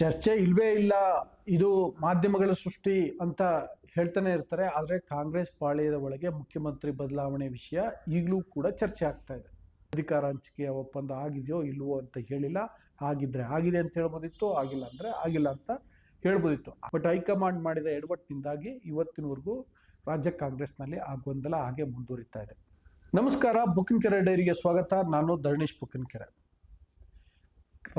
ಚರ್ಚೆ ಇಲ್ವೇ ಇಲ್ಲ, ಇದು ಮಾಧ್ಯಮಗಳ ಸೃಷ್ಟಿ ಅಂತ ಹೇಳ್ತಾನೆ ಇರ್ತಾರೆ. ಆದರೆ ಕಾಂಗ್ರೆಸ್ ಪಾಳ್ಯದ ಒಳಗೆ ಮುಖ್ಯಮಂತ್ರಿ ಬದಲಾವಣೆ ವಿಷಯ ಈಗಲೂ ಕೂಡ ಚರ್ಚೆ ಆಗ್ತಾ ಇದೆ. ಅಧಿಕಾರ ಹಂಚಿಕೆಯ ಒಪ್ಪಂದ ಆಗಿದೆಯೋ ಇಲ್ವೋ ಅಂತ ಹೇಳಿಲ್ಲ. ಆಗಿದ್ರೆ ಆಗಿದೆ ಅಂತ ಹೇಳ್ಬೋದಿತ್ತು, ಆಗಿಲ್ಲ ಅಂದರೆ ಆಗಿಲ್ಲ ಅಂತ ಹೇಳ್ಬೋದಿತ್ತು. ಬಟ್ ಹೈಕಮಾಂಡ್ ಮಾಡಿದ ಎಡವಟ್ಟಿನಿಂದಾಗಿ ಇವತ್ತಿನವರೆಗೂ ರಾಜ್ಯ ಕಾಂಗ್ರೆಸ್ನಲ್ಲಿ ಆ ಗೊಂದಲ ಹಾಗೆ ಮುಂದುವರಿತಾ ಇದೆ. ನಮಸ್ಕಾರ ಬುಕ್ಕಿನಕೆರೆ ಡೈರಿಗೆ ಸ್ವಾಗತ. ನಾನು ಧರಣೀಶ್ ಬುಕ್ಕಿನಕೆರೆ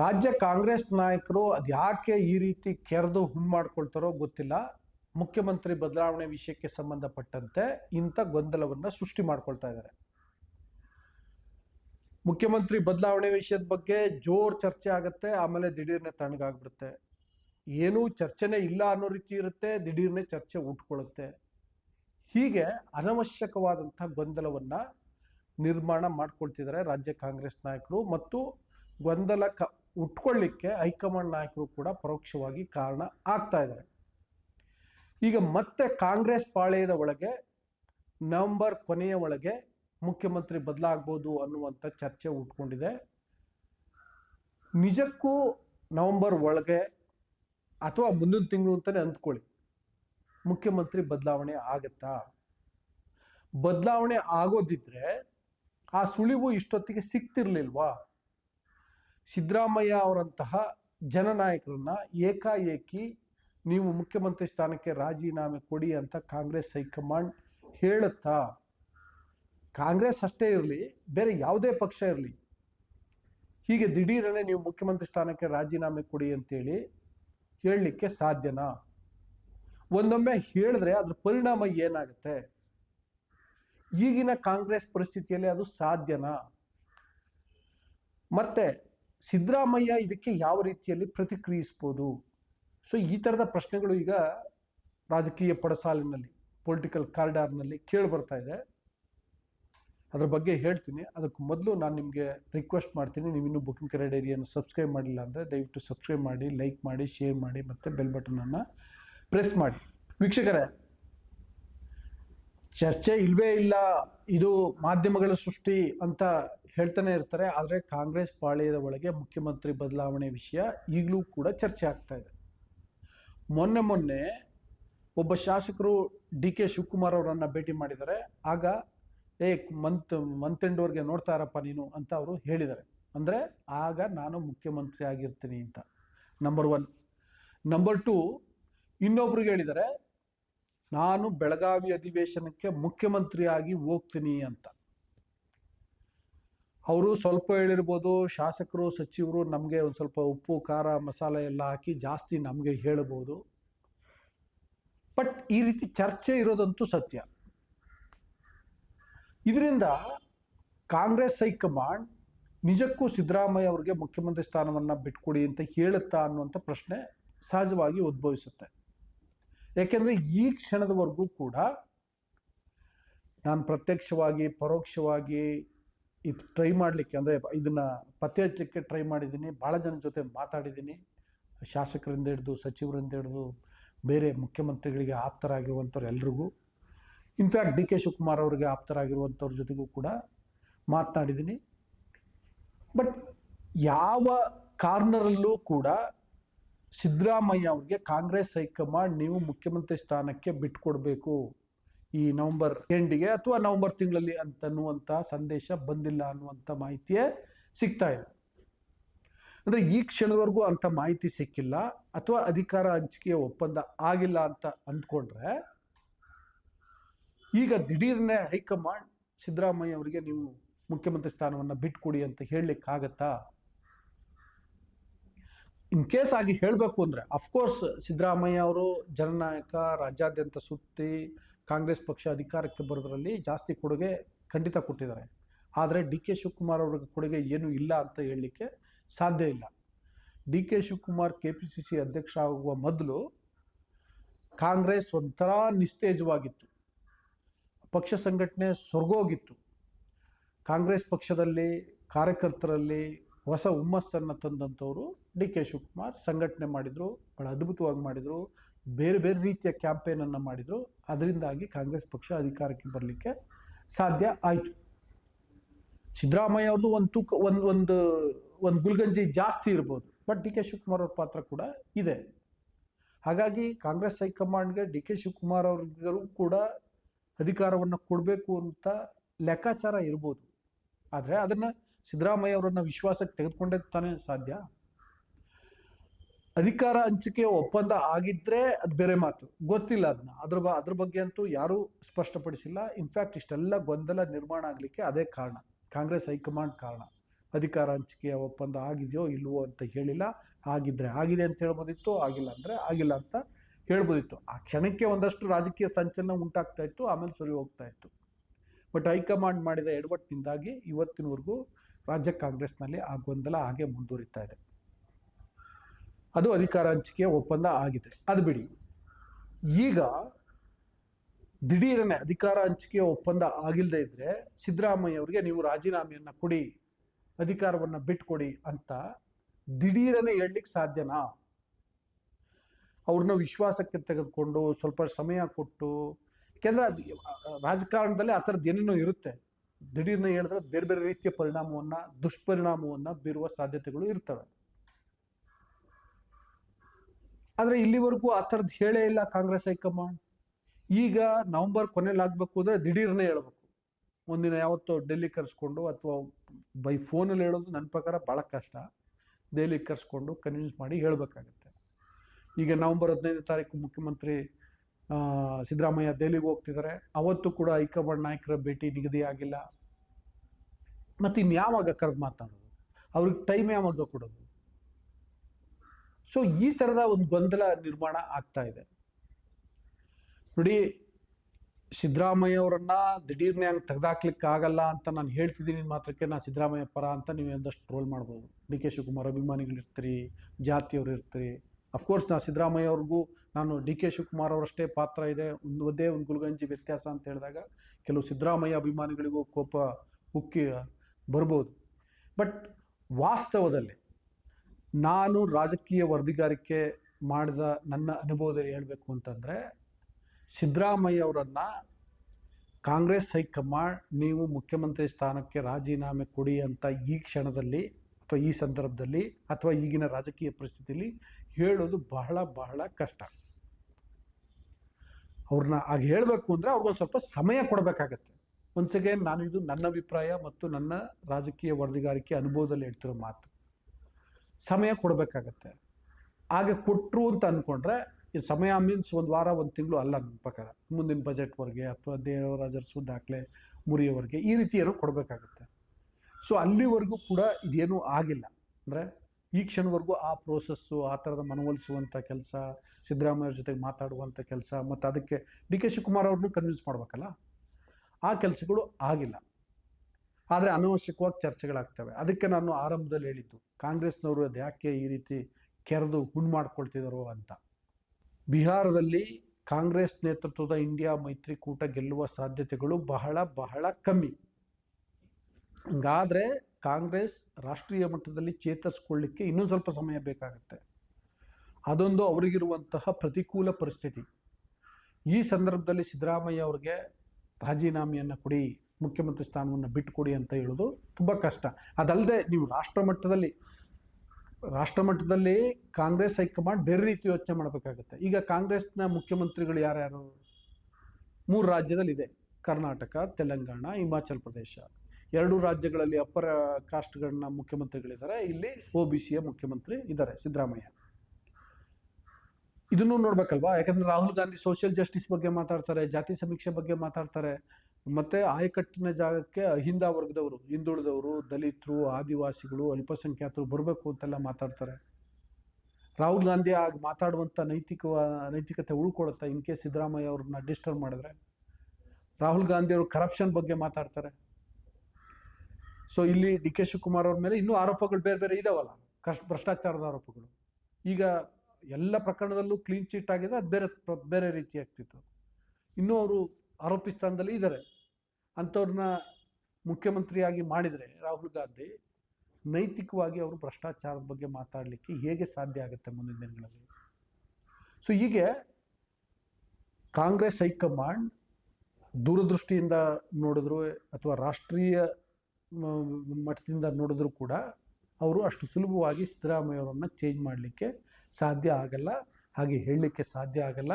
ರಾಜ್ಯ ಕಾಂಗ್ರೆಸ್ ನಾಯಕರು ಅದು ಯಾಕೆ ಈ ರೀತಿ ಕೆರೆದು ಹುಣ್ಣು ಮಾಡ್ಕೊಳ್ತಾರೋ ಗೊತ್ತಿಲ್ಲ. ಮುಖ್ಯಮಂತ್ರಿ ಬದಲಾವಣೆ ವಿಷಯಕ್ಕೆ ಸಂಬಂಧಪಟ್ಟಂತೆ ಇಂಥ ಗೊಂದಲವನ್ನ ಸೃಷ್ಟಿ ಮಾಡ್ಕೊಳ್ತಾ ಇದ್ದಾರೆ. ಮುಖ್ಯಮಂತ್ರಿ ಬದಲಾವಣೆ ವಿಷಯದ ಬಗ್ಗೆ ಜೋರ್ ಚರ್ಚೆ ಆಗುತ್ತೆ, ಆಮೇಲೆ ದಿಢೀರ್ನೆ ತಣ್ಣಗಾಗ್ಬಿಡುತ್ತೆ. ಏನೂ ಚರ್ಚೆನೇ ಇಲ್ಲ ಅನ್ನೋ ರೀತಿ ಇರುತ್ತೆ, ದಿಢೀರ್ನೆ ಚರ್ಚೆ ಉಟ್ಕೊಳ್ಳುತ್ತೆ ಹೀಗೆ ಅನವಶ್ಯಕವಾದಂಥ ಗೊಂದಲವನ್ನ ನಿರ್ಮಾಣ ಮಾಡ್ಕೊಳ್ತಿದ್ದಾರೆ ರಾಜ್ಯ ಕಾಂಗ್ರೆಸ್ ನಾಯಕರು ಮತ್ತು ಗೊಂದಲ ಕ ಉಟ್ಕೊಳ್ಳಿಕ್ಕೆ ಹೈಕಮಾಂಡ್ ನಾಯಕರು ಕೂಡ ಪರೋಕ್ಷವಾಗಿ ಕಾರಣ ಆಗ್ತಾ ಇದ್ದಾರೆ. ಈಗ ಮತ್ತೆ ಕಾಂಗ್ರೆಸ್ ಪಾಳೆಯದ ಒಳಗೆ, ನವೆಂಬರ್ ಕೊನೆಯ ಒಳಗೆ ಮುಖ್ಯಮಂತ್ರಿ ಬದಲಾಗ್ಬೋದು ಅನ್ನುವಂಥ ಚರ್ಚೆ ಉಟ್ಕೊಂಡಿದೆ. ನಿಜಕ್ಕೂ ನವೆಂಬರ್ ಒಳಗೆ ಅಥವಾ ಮುಂದಿನ ತಿಂಗಳು ಅಂತಾನೆ ಅಂದ್ಕೊಳ್ಳಿ, ಮುಖ್ಯಮಂತ್ರಿ ಬದಲಾವಣೆ ಆಗತ್ತಾ? ಬದಲಾವಣೆ ಆಗೋದಿದ್ರೆ ಆ ಸುಳಿವು ಇಷ್ಟೊತ್ತಿಗೆ ಸಿಕ್ತಿರ್ಲಿಲ್ವಾ ಸಿದ್ದರಾಮಯ್ಯ ಅವರಂತಹ ಜನನಾಯಕರನ್ನ ಏಕಾಏಕಿ ನೀವು ಮುಖ್ಯಮಂತ್ರಿ ಸ್ಥಾನಕ್ಕೆ ರಾಜೀನಾಮೆ ಕೊಡಿ ಅಂತ ಕಾಂಗ್ರೆಸ್ ಹೈಕಮಾಂಡ್ ಹೇಳುತ್ತಾ? ಕಾಂಗ್ರೆಸ್ ಅಷ್ಟೇ ಇರಲಿ, ಬೇರೆ ಯಾವುದೇ ಪಕ್ಷ ಇರಲಿ. ಹೀಗೆ ದಿಢೀರನೆ ನೀವು ಮುಖ್ಯಮಂತ್ರಿ ಸ್ಥಾನಕ್ಕೆ ರಾಜೀನಾಮೆ ಕೊಡಿ ಅಂತೇಳಿ ಹೇಳಲಿಕ್ಕೆ ಸಾಧ್ಯನಾ? ಒಂದೊಮ್ಮೆ ಹೇಳಿದ್ರೆ ಅದ್ರ ಪರಿಣಾಮ ಏನಾಗುತ್ತೆ? ಈಗಿನ ಕಾಂಗ್ರೆಸ್ ಪರಿಸ್ಥಿತಿಯಲ್ಲಿ ಅದು ಸಾಧ್ಯನಾ? ಮತ್ತೆ ಸಿದ್ದರಾಮಯ್ಯ ಇದಕ್ಕೆ ಯಾವ ರೀತಿಯಲ್ಲಿ ಪ್ರತಿಕ್ರಿಯಿಸ್ಬೋದು? ಸೊ ಈ ಥರದ ಪ್ರಶ್ನೆಗಳು ಈಗ ರಾಜಕೀಯ ಪಡಸಾಲಿನಲ್ಲಿ ಪೊಲಿಟಿಕಲ್ ಕಾರಿಡಾರ್ನಲ್ಲಿ ಕೇಳಿ ಬರ್ತಾ ಇದೆ. ಅದ್ರ ಬಗ್ಗೆ ಹೇಳ್ತೀನಿ. ಅದಕ್ಕೆ ಮೊದಲು ನಾನು ನಿಮಗೆ ರಿಕ್ವೆಸ್ಟ್ ಮಾಡ್ತೀನಿ. ನೀವು ಇನ್ನೂ ಬುಕಿಂಗ್ ಕರೆ ಸಬ್ಸ್ಕ್ರೈಬ್ ಮಾಡಿಲ್ಲ ಅಂದರೆ ದಯವಿಟ್ಟು ಸಬ್ಸ್ಕ್ರೈಬ್ ಮಾಡಿ ಲೈಕ್ ಮಾಡಿ ಶೇರ್ ಮಾಡಿ ಮತ್ತು ಬೆಲ್ ಬಟನನ್ನು ಪ್ರೆಸ್ ಮಾಡಿ. ವೀಕ್ಷಕರೇ ಚರ್ಚೆ ಇಲ್ವೇ ಇಲ್ಲ, ಇದು ಮಾಧ್ಯಮಗಳ ಸೃಷ್ಟಿ ಅಂತ ಹೇಳ್ತಾನೆ ಇರ್ತಾರೆ. ಆದರೆ ಕಾಂಗ್ರೆಸ್ ಪಾಳ್ಯದ ಒಳಗೆ ಮುಖ್ಯಮಂತ್ರಿ ಬದಲಾವಣೆ ವಿಷಯ ಈಗಲೂ ಕೂಡ ಚರ್ಚೆ ಆಗ್ತಾ ಇದೆ. ಮೊನ್ನೆ ಮೊನ್ನೆ ಒಬ್ಬ ಶಾಸಕರು ಡಿ ಕೆ ಶಿವಕುಮಾರ್ ಅವರನ್ನು ಭೇಟಿ ಮಾಡಿದ್ದಾರೆ. ಆಗ, ಏ, ಮಂತ್ ಮಂತ್ ಎಂಡ್ವರೆಗೆ ನೋಡ್ತಾ ಇರಪ್ಪ ನೀನು ಅಂತ ಅವರು ಹೇಳಿದ್ದಾರೆ. ಅಂದರೆ, ಆಗ ನಾನು ಮುಖ್ಯಮಂತ್ರಿ ಆಗಿರ್ತೀನಿ ಅಂತ. ನಂಬರ್ ಒನ್ ನಂಬರ್ ಟು ಇನ್ನೊಬ್ರಿಗೆ ಹೇಳಿದ್ದಾರೆ ನಾನು ಬೆಳಗಾವಿ ಅಧಿವೇಶನಕ್ಕೆ ಮುಖ್ಯಮಂತ್ರಿಯಾಗಿ ಹೋಗ್ತೀನಿ ಅಂತ. ಅವರು ಸ್ವಲ್ಪ ಹೇಳಿರ್ಬೋದು, ಶಾಸಕರು, ಸಚಿವರು ನಮಗೆ ಒಂದು ಸ್ವಲ್ಪ ಉಪ್ಪು, ಖಾರ, ಮಸಾಲೆ ಎಲ್ಲ ಹಾಕಿ ಜಾಸ್ತಿ ನಮಗೆ ಹೇಳ್ಬೋದು. ಬಟ್ ಈ ರೀತಿ ಚರ್ಚೆ ಇರೋದಂತೂ ಸತ್ಯ. ಇದರಿಂದ ಕಾಂಗ್ರೆಸ್ ಹೈಕಮಾಂಡ್ ನಿಜಕ್ಕೂ ಸಿದ್ದರಾಮಯ್ಯ ಅವರಿಗೆ ಮುಖ್ಯಮಂತ್ರಿ ಸ್ಥಾನವನ್ನು ಬಿಟ್ಕೊಡಿ ಅಂತ ಹೇಳುತ್ತಾ ಅನ್ನುವಂಥ ಪ್ರಶ್ನೆ ಸಹಜವಾಗಿ ಉದ್ಭವಿಸುತ್ತೆ. ಯಾಕೆಂದ್ರೆ ಈ ಕ್ಷಣದವರೆಗೂ ಕೂಡ ನಾನು ಪ್ರತ್ಯಕ್ಷವಾಗಿ, ಪರೋಕ್ಷವಾಗಿ ಟ್ರೈ ಮಾಡಲಿಕ್ಕೆ ಅಂದರೆ ಇದನ್ನ ಪತ್ತೆ ಹಚ್ಚಲಿಕ್ಕೆ ಟ್ರೈ ಮಾಡಿದ್ದೀನಿ. ಭಾಳ ಜನ ಜೊತೆ ಮಾತಾಡಿದ್ದೀನಿ. ಶಾಸಕರಿಂದ ಹಿಡಿದು, ಸಚಿವರಿಂದ ಹಿಡಿದು, ಬೇರೆ ಮುಖ್ಯಮಂತ್ರಿಗಳಿಗೆ ಆಪ್ತರಾಗಿರುವಂಥವ್ರು ಎಲ್ರಿಗೂ. ಇನ್ಫ್ಯಾಕ್ಟ್ ಡಿ ಕೆ ಶಿವಕುಮಾರ್ ಅವರಿಗೆ ಆಪ್ತರಾಗಿರುವಂಥವ್ರ ಜೊತೆಗೂ ಕೂಡ ಮಾತನಾಡಿದ್ದೀನಿ. ಬಟ್ ಯಾವ ಕಾರ್ನರಲ್ಲೂ ಕೂಡ ಸಿದ್ದರಾಮಯ್ಯ ಅವ್ರಿಗೆ ಕಾಂಗ್ರೆಸ್ ಹೈಕಮಾಂಡ್ ನೀವು ಮುಖ್ಯಮಂತ್ರಿ ಸ್ಥಾನಕ್ಕೆ ಬಿಟ್ಕೊಡ್ಬೇಕು ಈ ನವೆಂಬರ್ ಎಂಡಿಗೆ ಅಥವಾ ನವೆಂಬರ್ ತಿಂಗಳಲ್ಲಿ ಅಂತನ್ನುವಂಥ ಸಂದೇಶ ಬಂದಿಲ್ಲ ಅನ್ನುವಂಥ ಮಾಹಿತಿಯೇ ಸಿಗ್ತಾ ಇದೆ ಅಂದ್ರೆ ಈ ಕ್ಷಣದವರೆಗೂ ಅಂತ ಮಾಹಿತಿ ಸಿಕ್ಕಿಲ್ಲ ಅಥವಾ ಅಧಿಕಾರ ಹಂಚಿಕೆಯ ಒಪ್ಪಂದ ಆಗಿಲ್ಲ ಅಂತ ಅಂದ್ಕೊಂಡ್ರೆ ಈಗ ದಿಢೀರ್ನೆ ಹೈಕಮಾಂಡ್ ಸಿದ್ದರಾಮಯ್ಯ ಅವರಿಗೆ ನೀವು ಮುಖ್ಯಮಂತ್ರಿ ಸ್ಥಾನವನ್ನು ಬಿಟ್ಕೊಡಿ ಅಂತ ಹೇಳಲಿಕ್ಕಾಗತ್ತಾ? ಇನ್ ಕೇಸ್ ಆಗಿ ಹೇಳಬೇಕು ಅಂದರೆ ಅಫ್ಕೋರ್ಸ್ ಸಿದ್ದರಾಮಯ್ಯ ಅವರು ಜನನಾಯಕ, ರಾಜ್ಯಾದ್ಯಂತ ಸುತ್ತಿ, ಕಾಂಗ್ರೆಸ್ ಪಕ್ಷ ಅಧಿಕಾರಕ್ಕೆ ಬರೋದ್ರಲ್ಲಿ ಜಾಸ್ತಿ ಕೊಡುಗೆ ಖಂಡಿತ ಕೊಟ್ಟಿದ್ದಾರೆ. ಆದರೆ ಡಿ ಕೆ ಶಿವಕುಮಾರ್ ಅವ್ರ ಕೊಡುಗೆ ಏನೂ ಇಲ್ಲ ಅಂತ ಹೇಳಲಿಕ್ಕೆ ಸಾಧ್ಯ ಇಲ್ಲ. D K Shivakumar K P C C ಅಧ್ಯಕ್ಷ ಆಗುವ ಮೊದಲು ಕಾಂಗ್ರೆಸ್ ಒಂಥರ ನಿಸ್ತೇಜವಾಗಿತ್ತು. ಪಕ್ಷ ಸಂಘಟನೆ ಸೊರಗೋಗಿತ್ತು. ಕಾಂಗ್ರೆಸ್ ಪಕ್ಷದಲ್ಲಿ ಕಾರ್ಯಕರ್ತರಲ್ಲಿ ಹೊಸ ಹುಮ್ಮಸ್ಸನ್ನು ತಂದಂಥವರು ಡಿ ಕೆ ಶಿವಕುಮಾರ್ ಸಂಘಟನೆ ಮಾಡಿದರು ಭಾಳ ಅದ್ಭುತವಾಗಿ ಮಾಡಿದರು, ಬೇರೆ ಬೇರೆ ರೀತಿಯ ಕ್ಯಾಂಪೇನನ್ನು ಮಾಡಿದರು. ಅದರಿಂದಾಗಿ ಕಾಂಗ್ರೆಸ್ ಪಕ್ಷ ಅಧಿಕಾರಕ್ಕೆ ಬರಲಿಕ್ಕೆ ಸಾಧ್ಯ ಆಯಿತು. ಸಿದ್ದರಾಮಯ್ಯ ಅವ್ರದ್ದು ಒಂದು ತೂಕ, ಒಂದು ಒಂದು ಒಂದು ಗುಲ್ಗಂಜಿ ಜಾಸ್ತಿ ಇರ್ಬೋದು, ಬಟ್ ಡಿ ಕೆ ಶಿವಕುಮಾರ್ ಅವ್ರ ಪಾತ್ರ ಕೂಡ ಇದೆ. ಹಾಗಾಗಿ ಕಾಂಗ್ರೆಸ್ ಹೈಕಮಾಂಡ್ಗೆ ಡಿ ಕೆ ಶಿವಕುಮಾರ್ ಅವ್ರಿಗೂ ಕೂಡ ಅಧಿಕಾರವನ್ನು ಕೊಡಬೇಕು ಅಂತ ಲೆಕ್ಕಾಚಾರ ಇರ್ಬೋದು. ಆದರೆ ಅದನ್ನು ಸಿದ್ದರಾಮಯ್ಯ ಅವರನ್ನು ವಿಶ್ವಾಸಕ್ಕೆ ತೆಗೆದುಕೊಂಡೇ ತಾನೇ ಸಾಧ್ಯ? ಅಧಿಕಾರ ಹಂಚಿಕೆ ಒಪ್ಪಂದ ಆಗಿದ್ರೆ ಅದು ಬೇರೆ ಮಾತು. ಗೊತ್ತಿಲ್ಲ ಅದನ್ನ ಅದ್ರ ಬ, ಅದ್ರ ಬಗ್ಗೆ ಅಂತೂ ಯಾರೂ ಸ್ಪಷ್ಟಪಡಿಸಿಲ್ಲ. ಇನ್ಫ್ಯಾಕ್ಟ್ ಇಷ್ಟೆಲ್ಲ ಗೊಂದಲ ನಿರ್ಮಾಣ ಆಗಲಿಕ್ಕೆ ಅದೇ ಕಾರಣ. ಕಾಂಗ್ರೆಸ್ ಹೈಕಮಾಂಡ್ ಕಾರಣ. ಅಧಿಕಾರ ಹಂಚಿಕೆಯ ಒಪ್ಪಂದ ಆಗಿದೆಯೋ ಇಲ್ವೋ ಅಂತ ಹೇಳಿಲ್ಲ. ಆಗಿದ್ರೆ ಆಗಿದೆ ಅಂತ ಹೇಳ್ಬೋದಿತ್ತು, ಆಗಿಲ್ಲ ಅಂದರೆ ಆಗಿಲ್ಲ ಅಂತ ಹೇಳ್ಬೋದಿತ್ತು. ಆ ಕ್ಷಣಕ್ಕೆ ಒಂದಷ್ಟು ರಾಜಕೀಯ ಸಂಚಲನ ಉಂಟಾಗ್ತಾ ಇತ್ತು, ಆಮೇಲೆ ಸರಿ ಹೋಗ್ತಾ ಇತ್ತು. ಬಟ್ ಹೈಕಮಾಂಡ್ ಮಾಡಿದ ಎಡವಟ್ಟಿನಿಂದಾಗಿ ಇವತ್ತಿನವರೆಗೂ ರಾಜ್ಯ ಕಾಂಗ್ರೆಸ್ನಲ್ಲಿ ಆ ಗೊಂದಲ ಹಾಗೆ ಮುಂದುವರಿತಾ ಇದೆ. ಅದು ಅಧಿಕಾರ ಹಂಚಿಕೆಯ ಒಪ್ಪಂದ ಆಗಿದೆ. ಅದು ಬಿಡಿ. ಈಗ ದಿಢೀರನೆ ಅಧಿಕಾರ ಹಂಚಿಕೆಯ ಒಪ್ಪಂದ ಆಗಿಲ್ಲದೆ ಇದ್ದರೆ ಸಿದ್ದರಾಮಯ್ಯ ಅವರಿಗೆ ನೀವು ರಾಜೀನಾಮೆಯನ್ನು ಕೊಡಿ, ಅಧಿಕಾರವನ್ನು ಬಿಟ್ಕೊಡಿ ಅಂತ ದಿಢೀರನೆ ಹೇಳಲಿಕ್ಕೆ ಸಾಧ್ಯನಾ? ಅವ್ರನ್ನ ವಿಶ್ವಾಸಕ್ಕೆ ತೆಗೆದುಕೊಂಡು ಸ್ವಲ್ಪ ಸಮಯ ಕೊಟ್ಟು, ಯಾಕೆಂದ್ರೆ ರಾಜಕಾರಣದಲ್ಲಿ ಆ ಥರದ್ದು ಏನೇನೋ ಇರುತ್ತೆ. ದಿಢೀರ್ನೆ ಹೇಳಿದ್ರೆ ಬೇರೆ ಬೇರೆ ರೀತಿಯ ಪರಿಣಾಮವನ್ನು, ದುಷ್ಪರಿಣಾಮವನ್ನು ಬೀರುವ ಸಾಧ್ಯತೆಗಳು ಇರ್ತವೆ. ಆದರೆ ಇಲ್ಲಿವರೆಗೂ ಆ ಥರದ್ದು ಹೇಳೇ ಇಲ್ಲ ಕಾಂಗ್ರೆಸ್ ಹೈಕಮಾಂಡ್. ಈಗ ನವೆಂಬರ್ ಕೊನೆಯಲ್ಲಿ ಆಗಬೇಕು ಅಂದರೆ ದಿಢೀರ್ನ ಹೇಳ್ಬೇಕು. ಒಂದಿನ ಯಾವತ್ತೋ ಡೆಲ್ಲಿ ಕರೆಸ್ಕೊಂಡು ಅಥವಾ ಬೈ ಫೋನಲ್ಲಿ ಹೇಳೋದು ನನ್ನ ಪ್ರಕಾರ ಭಾಳ ಕಷ್ಟ. ದೆಹಲಿ ಕರೆಸ್ಕೊಂಡು ಕನ್ವಿನ್ಸ್ ಮಾಡಿ ಹೇಳಬೇಕಾಗತ್ತೆ. ಈಗ ನವೆಂಬರ್ ಹದಿನೈದನೇ ತಾರೀಕು ಮುಖ್ಯಮಂತ್ರಿ ಸಿದ್ದರಾಮಯ್ಯ ದೆಹಲಿಗೆ ಹೋಗ್ತಿದ್ದಾರೆ ಅವತ್ತು ಕೂಡ ಹೈಕಮಾಂಡ್ ನಾಯಕರ ಭೇಟಿ ನಿಗದಿ ಆಗಿಲ್ಲ ಮತ್ತು ಇನ್ಯಾವಾಗ ಕರೆದು ಮಾತಾಡೋದು? ಅವ್ರಿಗೆ ಟೈಮ್ ಯಾವಾಗ ಕೊಡೋದು? ಸೊ ಈ ಥರದ ಒಂದು ಗೊಂದಲ ನಿರ್ಮಾಣ ಆಗ್ತಾ ಇದೆ. ನೋಡಿ, ಸಿದ್ದರಾಮಯ್ಯ ಅವರನ್ನ ದಿಢೀರ್ನೆ ಹಂಗೆ ತೆಗೆದಾಕ್ಲಿಕ್ಕೆ ಆಗಲ್ಲ ಅಂತ ನಾನು ಹೇಳ್ತಿದ್ದೀನಿ. ಮಾತ್ರಕ್ಕೆ ನಾನು ಸಿದ್ದರಾಮಯ್ಯ ಪರ ಅಂತ ನೀವು ಒಂದಷ್ಟು ಟ್ರೋಲ್ ಮಾಡ್ಬೋದು. ಡಿ ಕೆ ಶಿವಕುಮಾರ್ ಅಭಿಮಾನಿಗಳಿರ್ತೀರಿ ಜಾತಿಯವರು ಇರ್ತೀರಿ ಅಫ್ಕೋರ್ಸ್ ನಾನು ಸಿದ್ದರಾಮಯ್ಯ ಅವ್ರಿಗೂ ನಾನು ಡಿ ಕೆ ಶಿವಕುಮಾರ್ ಅವರಷ್ಟೇ ಪಾತ್ರ ಇದೆ. ಒಂದು ಒಂದೇ ಒಂದು ಗುಲ್ಗಂಜಿ ವ್ಯತ್ಯಾಸ ಅಂತ ಹೇಳಿದಾಗ ಕೆಲವು ಸಿದ್ದರಾಮಯ್ಯ ಅಭಿಮಾನಿಗಳಿಗೂ ಕೋಪ ಉಕ್ಕಿ ಬರ್ಬೋದು. ಬಟ್ ವಾಸ್ತವದಲ್ಲಿ ನಾನು ರಾಜಕೀಯ ವರದಿಗಾರಿಕೆ ಮಾಡಿದ ನನ್ನ ಅನುಭವದಲ್ಲಿ ಹೇಳಬೇಕು ಅಂತಂದರೆ, ಸಿದ್ದರಾಮಯ್ಯ ಅವರನ್ನು ಕಾಂಗ್ರೆಸ್ ಹೈಕಮಾಂಡ್ ನೀವು ಮುಖ್ಯಮಂತ್ರಿ ಸ್ಥಾನಕ್ಕೆ ರಾಜೀನಾಮೆ ಕೊಡಿ ಅಂತ ಈ ಕ್ಷಣದಲ್ಲಿ ಅಥವಾ ಈ ಸಂದರ್ಭದಲ್ಲಿ ಅಥವಾ ಈಗಿನ ರಾಜಕೀಯ ಪರಿಸ್ಥಿತಿಯಲ್ಲಿ ಹೇಳೋದು ಬಹಳ ಬಹಳ ಕಷ್ಟ. ಅವ್ರನ್ನ ಆಗ ಹೇಳಬೇಕು ಅಂದರೆ ಅವ್ರಿಗೊಂದು ಸ್ವಲ್ಪ ಸಮಯ ಕೊಡಬೇಕಾಗತ್ತೆ. ಒನ್ಸ್ ನಾನು ಇದು ನನ್ನ ಅಭಿಪ್ರಾಯ ಮತ್ತು ನನ್ನ ರಾಜಕೀಯ ವರದಿಗಾರಿಕೆ ಅನುಭವದಲ್ಲಿ ಹೇಳ್ತಿರೋ ಮಾತು. ಸಮಯ ಕೊಡಬೇಕಾಗತ್ತೆ. ಹಾಗೆ ಕೊಟ್ಟರು ಅಂತ ಅಂದ್ಕೊಂಡ್ರೆ ಈ ಸಮಯ ಮೀನ್ಸ್ ಒಂದು ವಾರ, ಒಂದು ತಿಂಗಳು ಅಲ್ಲ ನನ್ನ ಪ್ರಕಾರ. ಮುಂದಿನ ಬಜೆಟ್ವರೆಗೆ ಅಥವಾ ದೇವರಾಜರ್ಸು ದಾಖಲೆ ಮುರಿಯವರೆಗೆ ಈ ರೀತಿ ಏನೋ ಕೊಡಬೇಕಾಗತ್ತೆ. ಸೊ ಅಲ್ಲಿವರೆಗೂ ಕೂಡ ಇದೇನೂ ಆಗಿಲ್ಲ. ಅಂದರೆ ಈ ಕ್ಷಣವರೆಗೂ ಆ ಪ್ರೋಸೆಸ್ಸು ಆ ಥರದ ಮನವೊಲಿಸುವಂಥ ಕೆಲಸ, ಸಿದ್ದರಾಮಯ್ಯ ಜೊತೆಗೆ ಮಾತಾಡುವಂಥ ಕೆಲಸ, ಮತ್ತು ಅದಕ್ಕೆ ಡಿ ಕೆ ಶಿವಕುಮಾರ್ ಅವ್ರನ್ನೂ ಕನ್ವಿನ್ಸ್ ಮಾಡ್ಬೇಕಲ್ಲ? ಆ ಕೆಲಸಗಳು ಆಗಿಲ್ಲ. ಆದರೆ ಅನವಶ್ಯಕವಾಗಿ ಚರ್ಚೆಗಳಾಗ್ತವೆ. ಅದಕ್ಕೆ ನಾನು ಆರಂಭದಲ್ಲಿ ಹೇಳಿದ್ದು, ಕಾಂಗ್ರೆಸ್ನವರು ಅದು ಯಾಕೆ ಈ ರೀತಿ ಕೆರೆದು ಹುಣ್ಣು ಮಾಡ್ಕೊಳ್ತಿದ್ದಾರೋ ಅಂತ. ಬಿಹಾರದಲ್ಲಿ ಕಾಂಗ್ರೆಸ್ ನೇತೃತ್ವದ ಇಂಡಿಯಾ ಮೈತ್ರಿಕೂಟ ಗೆಲ್ಲುವ ಸಾಧ್ಯತೆಗಳು ಬಹಳ ಬಹಳ ಕಮ್ಮಿ. ಹಂಗಾದರೆ ಕಾಂಗ್ರೆಸ್ ರಾಷ್ಟ್ರೀಯ ಮಟ್ಟದಲ್ಲಿ ಚೇತರಿಸ್ಕೊಳ್ಳಿಕ್ಕೆ ಇನ್ನೂ ಸ್ವಲ್ಪ ಸಮಯ ಬೇಕಾಗುತ್ತೆ. ಅದೊಂದು ಅವರಿಗಿರುವಂತಹ ಪ್ರತಿಕೂಲ ಪರಿಸ್ಥಿತಿ. ಈ ಸಂದರ್ಭದಲ್ಲಿ ಸಿದ್ದರಾಮಯ್ಯ ಅವ್ರಿಗೆ ರಾಜೀನಾಮೆಯನ್ನು ಕೊಡಿ, ಮುಖ್ಯಮಂತ್ರಿ ಸ್ಥಾನವನ್ನು ಬಿಟ್ಟುಕೊಡಿ ಅಂತ ಹೇಳೋದು ತುಂಬ ಕಷ್ಟ. ಅದಲ್ಲದೆ ನೀವು ರಾಷ್ಟ್ರ ಮಟ್ಟದಲ್ಲಿ ರಾಷ್ಟ್ರ ಮಟ್ಟದಲ್ಲಿ ಕಾಂಗ್ರೆಸ್ ಹೈಕಮಾಂಡ್ ಬೇರೆ ರೀತಿ ಯೋಚನೆ ಮಾಡಬೇಕಾಗುತ್ತೆ. ಈಗ ಕಾಂಗ್ರೆಸ್ನ ಮುಖ್ಯಮಂತ್ರಿಗಳು ಯಾರ್ಯಾರು? ಮೂರು ರಾಜ್ಯದಲ್ಲಿ ಇದೆ ಕರ್ನಾಟಕ, ತೆಲಂಗಾಣ, ಹಿಮಾಚಲ್ ಪ್ರದೇಶ. ಎರಡೂ ರಾಜ್ಯಗಳಲ್ಲಿ ಅಪ್ಪರ ಕಾಸ್ಟ್ಗಳನ್ನ ಮುಖ್ಯಮಂತ್ರಿಗಳಿದ್ದಾರೆ. ಇಲ್ಲಿ ಒ ಬಿ ಸಿಯ ಮುಖ್ಯಮಂತ್ರಿ ಇದ್ದಾರೆ ಸಿದ್ದರಾಮಯ್ಯ. ಇದನ್ನು ನೋಡ್ಬೇಕಲ್ವಾ? ಯಾಕಂದ್ರೆ ರಾಹುಲ್ ಗಾಂಧಿ ಸೋಷಿಯಲ್ ಜಸ್ಟಿಸ್ ಬಗ್ಗೆ ಮಾತಾಡ್ತಾರೆ, ಜಾತಿ ಸಮೀಕ್ಷೆ ಬಗ್ಗೆ ಮಾತಾಡ್ತಾರೆ, ಮತ್ತೆ ಆಯಕಟ್ಟಿನ ಜಾಗಕ್ಕೆ ಅಹಿಂದ ವರ್ಗದವರು, ಹಿಂದುಳಿದವರು, ದಲಿತರು, ಆದಿವಾಸಿಗಳು, ಅಲ್ಪಸಂಖ್ಯಾತರು ಬರಬೇಕು ಅಂತೆಲ್ಲ ಮಾತಾಡ್ತಾರೆ. ರಾಹುಲ್ ಗಾಂಧಿ ಆಗ ಮಾತಾಡುವಂಥ ನೈತಿಕ ನೈತಿಕತೆ ಉಳ್ಕೊಳುತ್ತೆ, ಇನ್ ಕೇಸ್ ಸಿದ್ದರಾಮಯ್ಯ ಅವ್ರನ್ನ ಡಿಸ್ಟರ್ಬ್ ಮಾಡಿದ್ರೆ? ರಾಹುಲ್ ಗಾಂಧಿ ಅವರು ಕರಪ್ಷನ್ ಬಗ್ಗೆ ಮಾತಾಡ್ತಾರೆ. ಸೊ ಇಲ್ಲಿ ಡಿ ಕೆ ಶಿವಕುಮಾರ್ ಅವ್ರ ಮೇಲೆ ಇನ್ನೂ ಆರೋಪಗಳು ಬೇರೆ ಬೇರೆ ಇದಾವಲ್ಲ. ಕಷ್ಟ ಭ್ರಷ್ಟಾಚಾರದ ಆರೋಪಗಳು. ಈಗ ಎಲ್ಲ ಪ್ರಕರಣದಲ್ಲೂ ಕ್ಲೀನ್ ಚೀಟ್ ಆಗಿದೆ, ಅದು ಬೇರೆ ಬೇರೆ ರೀತಿ ಆಗ್ತಿತ್ತು. ಇನ್ನೂ ಅವರು ಆರೋಪಿ ಸ್ಥಾನದಲ್ಲಿ ಇದ್ದಾರೆ ಅಂಥವ್ರನ್ನ ಮುಖ್ಯಮಂತ್ರಿಯಾಗಿ ಮಾಡಿದರೆ ರಾಹುಲ್ ಗಾಂಧಿ ನೈತಿಕವಾಗಿ ಅವರು ಭ್ರಷ್ಟಾಚಾರದ ಬಗ್ಗೆ ಮಾತಾಡಲಿಕ್ಕೆ ಹೇಗೆ ಸಾಧ್ಯ ಆಗುತ್ತೆ ಮುಂದಿನ ದಿನಗಳಲ್ಲಿ? ಸೊ ಹೀಗೆ ಕಾಂಗ್ರೆಸ್ ಹೈಕಮಾಂಡ್ ದೂರದೃಷ್ಟಿಯಿಂದ ನೋಡಿದ್ರು, ಅಥವಾ ರಾಷ್ಟ್ರೀಯ ಮ- ನೋಡಿದ್ರೂ ಕೂಡ ಅವರು ಅಷ್ಟು ಸುಲಭವಾಗಿ ಸಿದ್ದರಾಮಯ್ಯವರನ್ನು ಚೇಂಜ್ ಮಾಡಲಿಕ್ಕೆ ಸಾಧ್ಯ ಆಗಲ್ಲ. ಹಾಗೆ ಹೇಳಲಿಕ್ಕೆ ಸಾಧ್ಯ ಆಗಲ್ಲ.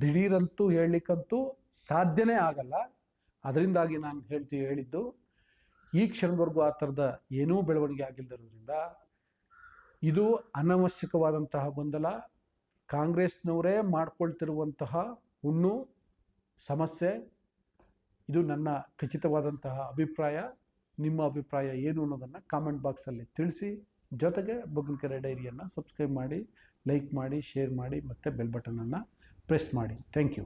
ದಿಢೀರಂತೂ ಹೇಳಲಿಕ್ಕಂತೂ ಸಾಧ್ಯನೇ ಆಗಲ್ಲ. ಅದರಿಂದಾಗಿ ನಾನು ಹೇಳ್ತೀವಿ ಹೇಳಿದ್ದು ಈ ಕ್ಷಣವರೆಗೂ ಆ ಥರದ ಏನೂ ಬೆಳವಣಿಗೆ ಆಗಿಲ್ಲದಿರೋದ್ರಿಂದ ಇದು ಅನವಶ್ಯಕವಾದಂತಹ ಗೊಂದಲ. ಕಾಂಗ್ರೆಸ್ನವರೇ ಮಾಡ್ಕೊಳ್ತಿರುವಂತಹ ಹುಣ್ಣು, ಸಮಸ್ಯೆ, ಇದು ನನ್ನ ಖಚಿತವಾದಂತಹ ಅಭಿಪ್ರಾಯ. ನಿಮ್ಮ ಅಭಿಪ್ರಾಯ ಏನು ಅನ್ನೋದನ್ನು ಕಾಮೆಂಟ್ ಬಾಕ್ಸಲ್ಲಿ ತಿಳಿಸಿ. ಜೊತೆಗೆ ಬೊಗ್ಗನಕೆರೆ ಡೈರಿಯನ್ನು ಸಬ್ಸ್ಕ್ರೈಬ್ ಮಾಡಿ ಲೈಕ್ ಮಾಡಿ ಶೇರ್ ಮಾಡಿ ಮತ್ತು ಬೆಲ್ ಬಟನನ್ನು ಪ್ರೆಸ್ ಮಾಡಿ. Thank you